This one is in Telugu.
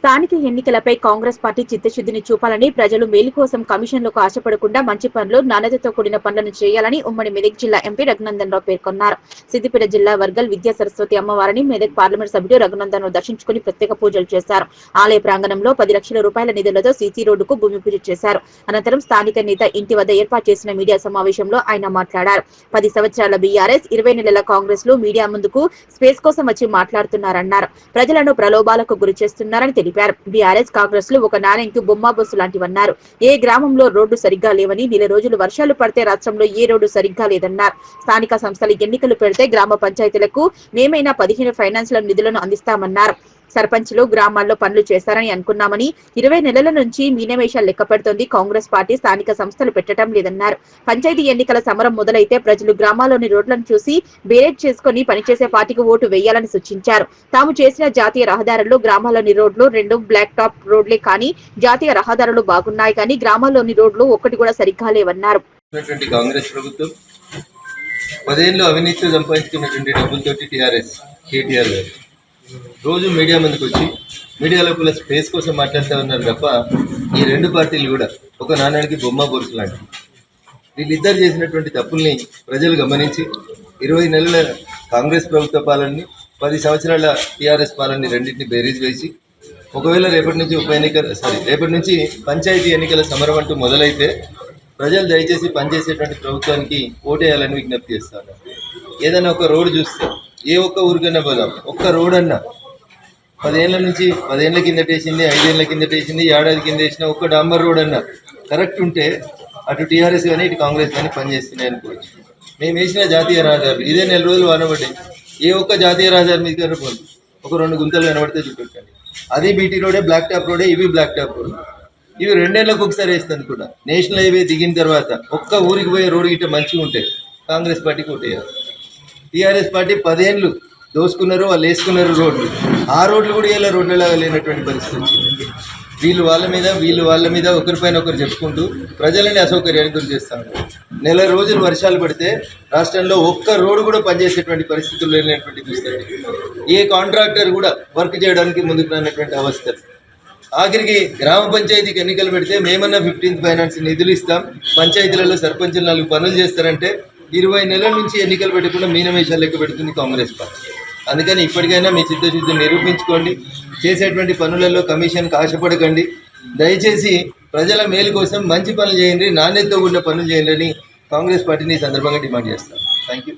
స్థానిక ఎన్నికలపై కాంగ్రెస్ పార్టీ చిత్తశుద్ధిని చూపాలని ప్రజలు మేలు కోసం కమిషన్లకు ఆశపడకుండా మంచి పనులు నాణ్యతతో కూడిన పనులను చేయాలని ఉమ్మడి మెదక్ జిల్లా ఎంపీ రఘునందన్ రావు పేర్కొన్నారు. సిద్దిపేట జిల్లా వర్గల్ విద్యా సరస్వతి అమ్మవారిని మెదక్ పార్లమెంట్ సభ్యుడు రఘునందన్ రావు దర్శించుకుని ప్రత్యేక పూజలు చేశారు. ఆలయ ప్రాంగణంలో పది లక్షల రూపాయల నిధులతో సీసీ రోడ్డుకు భూమి పూజ చేశారు. అనంతరం స్థానిక నేత ఇంటి వద్ద ఏర్పాటు చేసిన మీడియా సమావేశంలో ఆయన మాట్లాడారు. పది సంవత్సరాల బీఆర్ఎస్ ఇరవై నెలల కాంగ్రెస్లో మీడియా ముందుకు స్పేస్ కోసం వచ్చి మాట్లాడుతున్నారన్నారు. ప్రజలను ప్రలోభాలకు గురి చేస్తున్నారని తెలిపారు. బీఆర్ఎస్ కాంగ్రెస్లో ఒక నాణ్యంకి బొమ్మ బస్సు లాంటివన్నారు. ఏ గ్రామంలో రోడ్డు సరిగ్గా లేవని నెల రోజులు వర్షాలు పడితే రాష్ట్రంలో ఏ రోడ్డు సరిగ్గా లేదన్నారు. స్థానిక సంస్థల ఎన్నికలు పెడితే గ్రామ పంచాయతీలకు మేమైనా పదిహేను ఫైనాన్స్ల నిధులను అందిస్తామన్నారు. సర్పంచ్లు గ్రామాల్లో పనులు చేశారని అనుకున్నామని ఇరవై నెలల నుంచి మీనమేషాలు లెక్క పెడుతోంది. కాంగ్రెస్ పార్టీ స్థానిక సంస్థలు పెట్టడం లేదన్నారు. పంచాయతీ ఎన్నికల సమరం మొదలైతే ప్రజలు గ్రామాల్లోని రోడ్లను చూసి బేరేట్ చేసుకుని పనిచేసే పార్టీకి ఓటు వేయాలని సూచించారు. తాము చేసిన జాతీయ రహదారుల్లో గ్రామాల్లోని రోడ్లు రెండు బ్లాక్ టాప్ రోడ్లే కానీ జాతీయ రహదారులు బాగున్నాయి కానీ గ్రామాల్లోని రోడ్లు ఒక్కటి కూడా సరిగ్గా లేవన్నారు. కాంగ్రెస్ ప్రభుత్వం పదేళ్ళు అవినీతి సంపాదించుకున్నటువంటి డబ్బులతోటి టీఆర్ఎస్ కేటీఆర్ గారు రోజు మీడియా ముందుకు వచ్చి మీడియాలో కూడా స్పేస్ కోసం మాట్లాడుతూ ఉన్నారు తప్ప ఈ రెండు పార్టీలు కూడా ఒక నాణ్యానికి బొమ్మ బొరుసు లాంటివి. వీళ్ళిద్దరు చేసినటువంటి తప్పుల్ని ప్రజలు గమనించి ఇరవై నెలల కాంగ్రెస్ ప్రభుత్వ పాలనని పది సంవత్సరాల టీఆర్ఎస్ పాలనని రెండింటిని బేరీజ్ వేసి ఒకవేళ రేపటి నుంచి ఉప ఎన్నిక సారీ రేపటి నుంచి పంచాయతీ ఎన్నికల సమరం అంటూ మొదలైతే ప్రజలు దయచేసి పనిచేసేటువంటి ప్రభుత్వానికి ఓటేయాలని విజ్ఞప్తి చేస్తాను ఏదైనా ఒక రోడ్డు చూస్తే ఏ ఒక్క ఊరికైనా పోదాం. ఒక్క రోడ్ అన్నా పదేళ్ళ నుంచి పదేళ్ళ కిందట వేసింది ఐదేళ్ళ కిందట వేసింది ఏడాది కింద వేసిన ఒక్క డాంబర్ రోడ్ అన్నా కరెక్ట్ ఉంటే అటు టీఆర్ఎస్ కానీ ఇటు కాంగ్రెస్ కానీ పనిచేస్తున్నాయి అనుకోవచ్చు. మేము వేసిన జాతీయ రహదారులు. ఇదే నెల రోజులు వానబడ్డాయి ఏ ఒక్క జాతీయ రహదారి మీద కనపడదు ఒక రెండు గుంతలు కనబడితే చూపెట్టండి. అది బీటీ రోడే బ్లాక్ టాప్ రోడే ఇవి బ్లాక్ టాప్ రోడ్ ఇవి రెండేళ్ళకు ఒకసారి వేస్తుంది కూడా. నేషనల్ హైవే దిగిన తర్వాత ఒక్క ఊరికి పోయే రోడ్డు గిట్ట మంచిగా ఉంటే కాంగ్రెస్ పార్టీకి ఓటేయాలి టీఆర్ఎస్ పార్టీ పదేళ్ళు దోసుకున్నారు వాళ్ళు వేసుకున్నారు రోడ్లు. ఆ రోడ్లు కూడా ఇలా రోడ్లలాగా లేనటువంటి పరిస్థితి వచ్చింది. వీళ్ళు వాళ్ళ మీద వీళ్ళు వాళ్ళ మీద ఒకరిపైన ఒకరు చెప్పుకుంటూ ప్రజలని అసౌకర్యానికి గురి చేస్తాను నెల రోజులు వర్షాలు పడితే రాష్ట్రంలో ఒక్క రోడ్డు కూడా పనిచేసేటువంటి పరిస్థితులు లేనటువంటి దుస్థితి ఏ కాంట్రాక్టర్ కూడా వర్క్ చేయడానికి ముందుకు రానటువంటి అవస్థ. ఆఖరికి గ్రామ పంచాయతీకి ఎన్నికలు పెడితే మేమన్నా ఫిఫ్టీన్త్ ఫైనాన్స్ నిధులు ఇస్తాం పంచాయతీలలో సర్పంచులు నాలుగు పనులు చేస్తారంటే ఇరవై నెలల నుంచి ఎన్నికలు పెట్టకుండా మీనమేషాలు లెక్క పెడుతుంది కాంగ్రెస్ పార్టీ. అందుకని ఇప్పటికైనా మీ చిత్తశుద్ధి నిరూపించుకోండి. చేసేటువంటి పనులలో కమిషన్కి ఆశపడకండి. దయచేసి ప్రజల మేలు కోసం మంచి పనులు చేయండి నాణ్యతతో ఉన్న పనులు చేయండి కాంగ్రెస్ పార్టీని ఈ సందర్భంగా డిమాండ్ చేస్తాను. Thank you